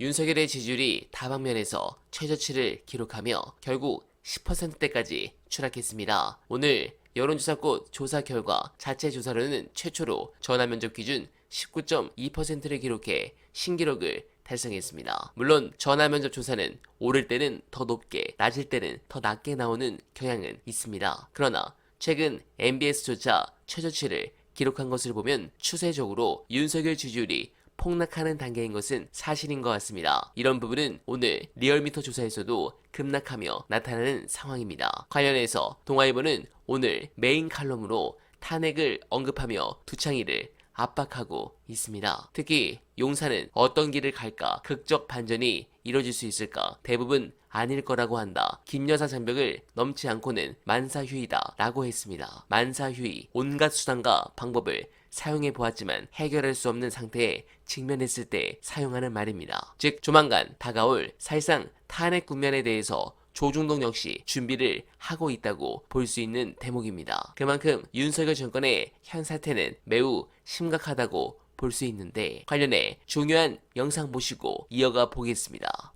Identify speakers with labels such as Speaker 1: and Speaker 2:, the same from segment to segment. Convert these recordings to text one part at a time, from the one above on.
Speaker 1: 윤석열의 지지율이 다방면에서 최저치를 기록하며 결국 10%대까지 추락했습니다. 오늘 여론조사꽃 조사 결과 자체 조사로는 최초로 전화 면접 기준 19.2%를 기록해 신기록을 달성했습니다. 물론 전화 면접 조사는 오를 때는 더 높게, 낮을 때는 더 낮게 나오는 경향은 있습니다. 그러나 최근 MBS조차 최저치를 기록한 것을 보면 추세적으로 윤석열 지지율이 폭락하는 단계인 것은 사실인 것 같습니다. 이런 부분은 오늘 리얼미터 조사에서도 급락하며 나타나는 상황입니다. 관련해서 동아일보는 오늘 메인 칼럼으로 탄핵을 언급하며 두창이를 압박하고 있습니다. 특히 용산은 어떤 길을 갈까 극적 반전이 이뤄질 수 있을까 대부분 아닐 거라고 한다. 김여사 장벽을 넘지 않고는 만사휴이다 라고 했습니다. 만사휴이 온갖 수단과 방법을 사용해 보았지만 해결할 수 없는 상태에 직면했을 때 사용하는 말입니다. 즉 조만간 다가올 사실상 탄핵 국면에 대해서 조중동 역시 준비를 하고 있다고 볼 수 있는 대목입니다. 그만큼 윤석열 정권의 현 사태는 매우 심각하다고 볼 수 있는데 관련해 중요한 영상 보시고 이어가 보겠습니다.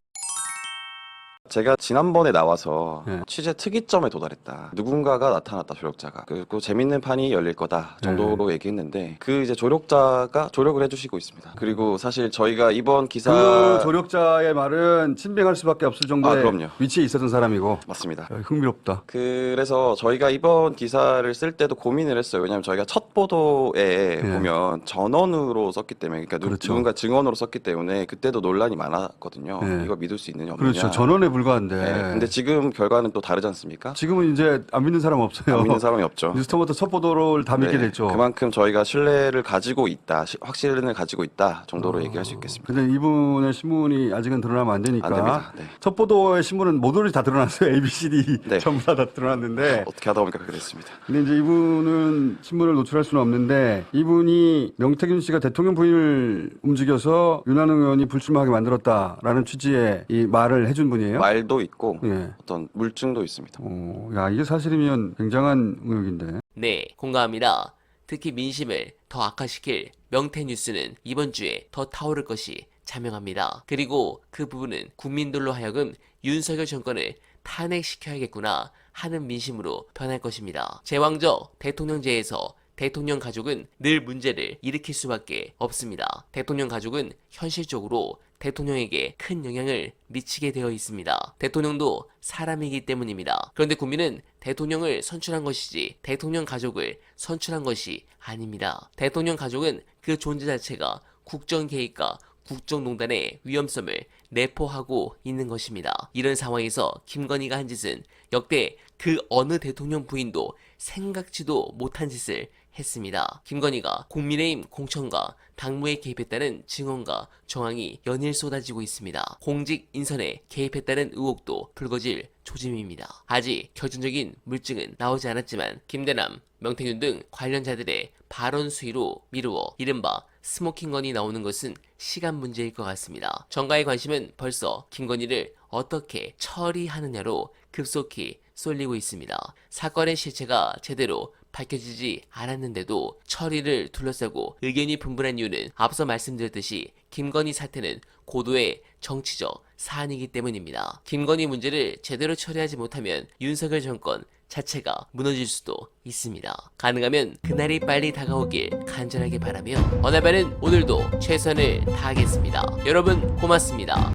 Speaker 2: 제가 지난번에 나와서
Speaker 3: 네.
Speaker 2: 취재 특이점에 도달했다. 누군가가 나타났다, 조력자가. 그리고 재밌는 판이 열릴 거다 정도로 얘기했는데 그 이제 조력자가 조력을 해주시고 있습니다. 그리고 사실 저희가 이번 기사
Speaker 3: 그 조력자의 말은 친빙할 수밖에 없을 정도의
Speaker 2: 아, 그럼요.
Speaker 3: 위치에 있었던 사람이고
Speaker 2: 맞습니다.
Speaker 3: 야, 흥미롭다.
Speaker 2: 그래서 저희가 이번 기사를 쓸 때도 고민을 했어요. 왜냐하면 저희가 첫 보도에 보면 전원으로 썼기 때문에, 그러니까 누,
Speaker 3: 네. 그렇죠.
Speaker 2: 누군가 증언으로 썼기 때문에 그때도 논란이 많았거든요.
Speaker 3: 네.
Speaker 2: 이거 믿을 수 있느냐 없느냐.
Speaker 3: 그렇죠. 전원에 불 과한데.
Speaker 2: 네, 근데 지금 결과는 또 다르지 않습니까?
Speaker 3: 지금은 이제 안 믿는 사람 없어요.
Speaker 2: 안 믿는 사람이 없죠.
Speaker 3: 뉴스터부터 첫 보도를 다 믿게
Speaker 2: 네,
Speaker 3: 됐죠.
Speaker 2: 그만큼 저희가 신뢰를 가지고 있다, 시- 확신을 가지고 있다 정도로 얘기할 수 있겠습니다.
Speaker 3: 근데 이분의 신문이 아직은 드러나면 안 되니까.
Speaker 2: 안 됩니다. 네.
Speaker 3: 첫 보도의 신문은 모두를 다 드러났어요. A, B, C, D
Speaker 2: 네.
Speaker 3: 전부 다, 다 드러났는데.
Speaker 2: 어떻게 하다 보니까 그렇게 됐습니다.
Speaker 3: 근데 이제 이분은 신문을 노출할 수는 없는데 이분이 명태균 씨가 대통령 부인을 움직여서 윤한홍 의원이 불출마하게 만들었다라는 취지의 이 말을 해준 분이에요.
Speaker 2: 말도 있고
Speaker 3: 예.
Speaker 2: 어떤 물증도 있습니다.
Speaker 3: 어, 야 이게 사실이면 굉장한 의혹인데.
Speaker 1: 네, 공감합니다. 특히 민심을 더 악화시킬 명태 뉴스는 이번 주에 더 타오를 것이 자명합니다. 그리고 그 부분은 국민들로 하여금 윤석열 정권을 탄핵시켜야겠구나 하는 민심으로 변할 것입니다. 제왕적 대통령제에서 대통령 가족은 늘 문제를 일으킬 수밖에 없습니다. 대통령 가족은 현실적으로 대통령에게 큰 영향을 미치게 되어 있습니다. 대통령도 사람이기 때문입니다. 그런데 국민은 대통령을 선출한 것이지 대통령 가족을 선출한 것이 아닙니다. 대통령 가족은 그 존재 자체가 국정 개입과 국정농단의 위험성을 내포하고 있는 것입니다. 이런 상황에서 김건희가 한 짓은 역대 그 어느 대통령 부인도 생각지도 못한 짓을 했습니다. 김건희가 국민의힘 공천과 당무에 개입했다는 증언과 정황이 연일 쏟아지고 있습니다. 공직 인선에 개입했다는 의혹도 불거질 조짐입니다. 아직 결정적인 물증은 나오지 않았지만 김대남, 명태균 등 관련자들의 발언 수위로 미루어 이른바 스모킹건이 나오는 것은 시간 문제일 것 같습니다. 정가의 관심은 벌써 김건희를 어떻게 처리하느냐로 급속히 쏠리고 있습니다. 사건의 실체가 제대로 밝혀지지 않았는데도 처리를 둘러싸고 의견이 분분한 이유는 앞서 말씀드렸듯이 김건희 사태는 고도의 정치적 사안이기 때문입니다. 김건희 문제를 제대로 처리하지 못하면 윤석열 정권 자체가 무너질 수도 있습니다. 가능하면 그날이 빨리 다가오길 간절하게 바라며 어나바는 오늘도 최선을 다하겠습니다. 여러분 고맙습니다.